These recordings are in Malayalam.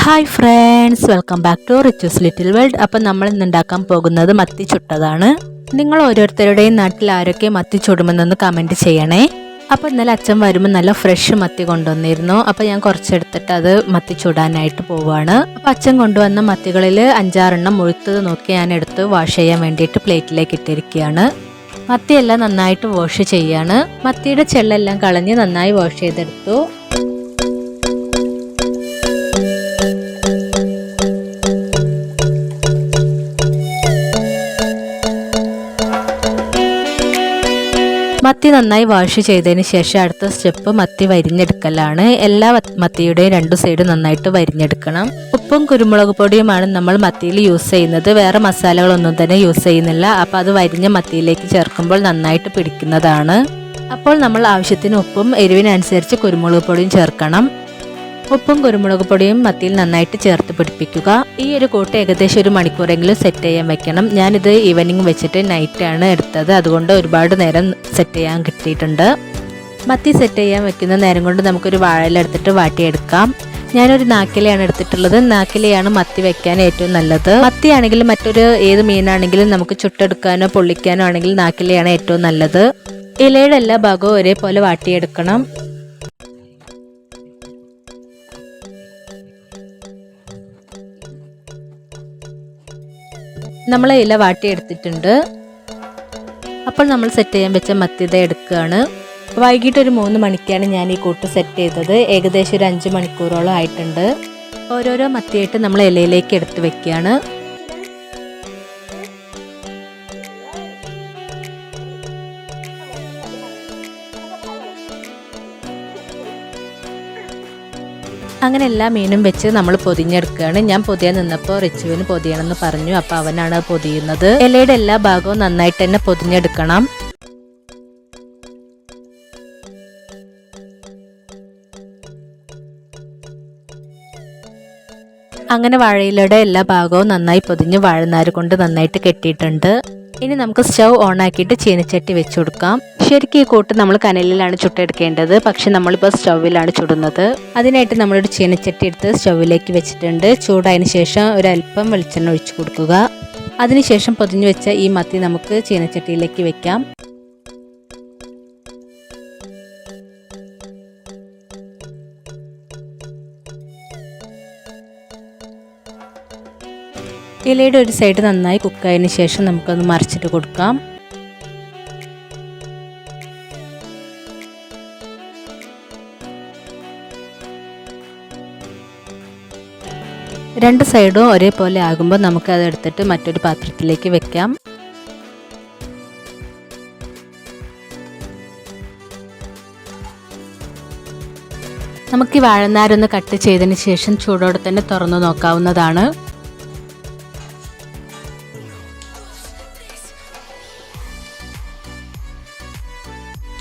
Hi friends welcome back to riches little world അപ്പം നമ്മൾ ഇന്ന് ഉണ്ടാക്കാൻ പോകുന്നത് മത്തി ചുട്ടതാണ്. നിങ്ങൾ ഓരോരുത്തരുടെയും നാട്ടിൽ ആരൊക്കെ മത്തി ചുടുമെന്നൊന്ന് കമന്റ് ചെയ്യണേ. അപ്പോൾ ഇന്നലെ അച്ഛൻ വരുമ്പോൾ നല്ല ഫ്രഷ് മത്തി കൊണ്ടുവന്നിരുന്നു. അപ്പോൾ ഞാൻ കുറച്ചെടുത്തിട്ട് അത് മത്തി ചുടാനായിട്ട് പോവുകയാണ് അപ്പോൾ അച്ഛൻ കൊണ്ടുവന്ന മത്തികളിൽ അഞ്ചാറെണ്ണം മുഴുത്തത് നോക്കി ഞാൻ എടുത്ത് വാഷ് ചെയ്യാൻ വേണ്ടിയിട്ട് പ്ലേറ്റിലേക്ക് ഇട്ടിരിക്കുകയാണ്. മത്തിയെല്ലാം നന്നായിട്ട് വാഷ് ചെയ്യാണ്. മത്തിയുടെ ചെള്ളെല്ലാം കളഞ്ഞ് നന്നായി വാഷ് ചെയ്തെടുത്തു. മത്തി നന്നായി വാഷ് ചെയ്തതിന് ശേഷം അടുത്ത സ്റ്റെപ്പ് മത്തി വരിഞ്ഞെടുക്കലാണ്. എല്ലാ മത്തിയുടെയും രണ്ടു സൈഡ് നന്നായിട്ട് വരിഞ്ഞെടുക്കണം. ഉപ്പും കുരുമുളക് പൊടിയുമാണ് നമ്മൾ മത്തിയിൽ യൂസ് ചെയ്യുന്നത്. വേറെ മസാലകളൊന്നും തന്നെ യൂസ് ചെയ്യുന്നില്ല. അപ്പോൾ അത് വരിഞ്ഞ മത്തിയിലേക്ക് ചേർക്കുമ്പോൾ നന്നായിട്ട് പിടിക്കുന്നതാണ്. അപ്പോൾ നമ്മൾ ആവശ്യത്തിന് ഉപ്പും എരിവിനനുസരിച്ച് കുരുമുളക് പൊടിയും ചേർക്കണം. ഉപ്പും കുരുമുളക് പൊടിയും മത്തിയിൽ നന്നായിട്ട് ചേർത്ത് പിടിപ്പിക്കുക. ഈ ഒരു കൂട്ട് ഏകദേശം ഒരു മണിക്കൂറെങ്കിലും സെറ്റ് ചെയ്യാൻ വെക്കണം. ഞാനിത് ഈവനിങ് വെച്ചിട്ട് നൈറ്റാണ് എടുത്തത്. അതുകൊണ്ട് ഒരുപാട് നേരം സെറ്റ് ചെയ്യാൻ കിട്ടിയിട്ടുണ്ട്. മത്തി സെറ്റ് ചെയ്യാൻ വെക്കുന്ന നേരം കൊണ്ട് നമുക്കൊരു വാഴയില എടുത്തിട്ട് വാട്ടിയെടുക്കാം. ഞാനൊരു നാക്കിലയാണ് എടുത്തിട്ടുള്ളത്. നാക്കിലയാണ് മത്തി വെക്കാൻ ഏറ്റവും നല്ലത്. മത്തിയാണെങ്കിലും മറ്റൊരു ഏത് മീനാണെങ്കിലും നമുക്ക് ചുട്ടെടുക്കാനോ പൊള്ളിക്കാനോ ആണെങ്കിൽ നാക്കിലയാണ് ഏറ്റവും നല്ലത്. ഇലയുടെ എല്ലാ ഭാഗവും ഒരേപോലെ വാട്ടിയെടുക്കണം. നമ്മൾ ഇല വാട്ടിയെടുത്തിട്ടുണ്ട്. അപ്പോൾ നമ്മൾ സെറ്റ് ചെയ്യാൻ വെച്ച മത്തിത എടുക്കുകയാണ്. വൈകിട്ട് ഒരു മൂന്ന് മണിക്കാണ് ഞാൻ ഈ കൂട്ട് സെറ്റ് ചെയ്തത്. ഏകദേശം ഒരു അഞ്ച് മണിക്കൂറോളം ആയിട്ടുണ്ട്. ഓരോരോ മത്തിയായിട്ട് നമ്മൾ ഇലയിലേക്ക് എടുത്ത് വെക്കുകയാണ്. അങ്ങനെ എല്ലാ മീനും വെച്ച് നമ്മൾ പൊതിഞ്ഞെടുക്കുകയാണ്. ഞാൻ പൊതിയാൻ നിന്നപ്പോൾ റിച്ചുവിന് പൊതിയണമെന്ന് പറഞ്ഞു. അപ്പോൾ അവനാണ് പൊതിയുന്നത്. ഇലയുടെ എല്ലാ ഭാഗവും നന്നായിട്ട് തന്നെ പൊതിഞ്ഞെടുക്കണം. അങ്ങനെ വാഴയിലയുടെ എല്ലാ ഭാഗവും നന്നായി പൊതിഞ്ഞ് വാഴനാര് കൊണ്ട് നന്നായിട്ട് കെട്ടിയിട്ടുണ്ട്. ഇനി നമുക്ക് സ്റ്റൗ ഓൺ ആക്കിയിട്ട് ചീനച്ചട്ടി വെച്ച് കൊടുക്കാം ശരിക്കും ഈ കൂട്ട് നമ്മൾ കനലിലാണ് ചുട്ടെടുക്കേണ്ടത്. പക്ഷെ നമ്മളിപ്പോൾ സ്റ്റൗവിലാണ് ചുടുന്നത്. അതിനായിട്ട് നമ്മളൊരു ചീനച്ചട്ടി എടുത്ത് സ്റ്റൗവിലേക്ക് വെച്ചിട്ടുണ്ട്. ചൂടായതിനു ശേഷം ഒരല്പം വെളിച്ചെണ്ണ ഒഴിച്ചു കൊടുക്കുക. അതിനുശേഷം പൊതിഞ്ഞു വെച്ച ഈ മത്തി നമുക്ക് ചീനച്ചട്ടിയിലേക്ക് വെക്കാം. ഇലയുടെ ഒരു സൈഡ് നന്നായി കുക്കായതിനു ശേഷം നമുക്കൊന്ന് മറിച്ചിട്ട് കൊടുക്കാം. രണ്ട് സൈഡും ഒരേപോലെ ആകുമ്പോൾ നമുക്ക് അത് എടുത്തിട്ട് മറ്റൊരു പാത്രത്തിലേക്ക് വെക്കാം. നമുക്ക് ഈ വാഴനാരൊന്ന് കട്ട് ചെയ്തതിന് ശേഷം ചൂടോടെ തന്നെ തുറന്നു നോക്കാവുന്നതാണ്.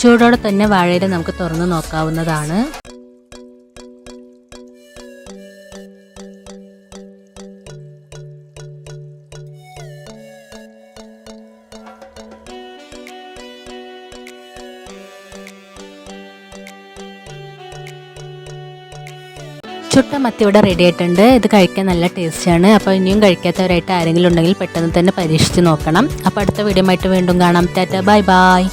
ചൂടോടെ തന്നെ വാഴയില നമുക്ക് തുറന്നു നോക്കാവുന്നതാണ്. ചുട്ട മത്തി ഇവിടെ റെഡി ആയിട്ടുണ്ട്. ഇത് കഴിക്കാൻ നല്ല ടേസ്റ്റാണ് അപ്പോൾ ഇനിയും കഴിക്കാത്തവരായിട്ട് ആരെങ്കിലും ഉണ്ടെങ്കിൽ പെട്ടെന്ന് തന്നെ പരീക്ഷിച്ച് നോക്കണം. അപ്പോൾ അടുത്ത വീഡിയോ ആയിട്ട് വീണ്ടും കാണാം. Tata bye bye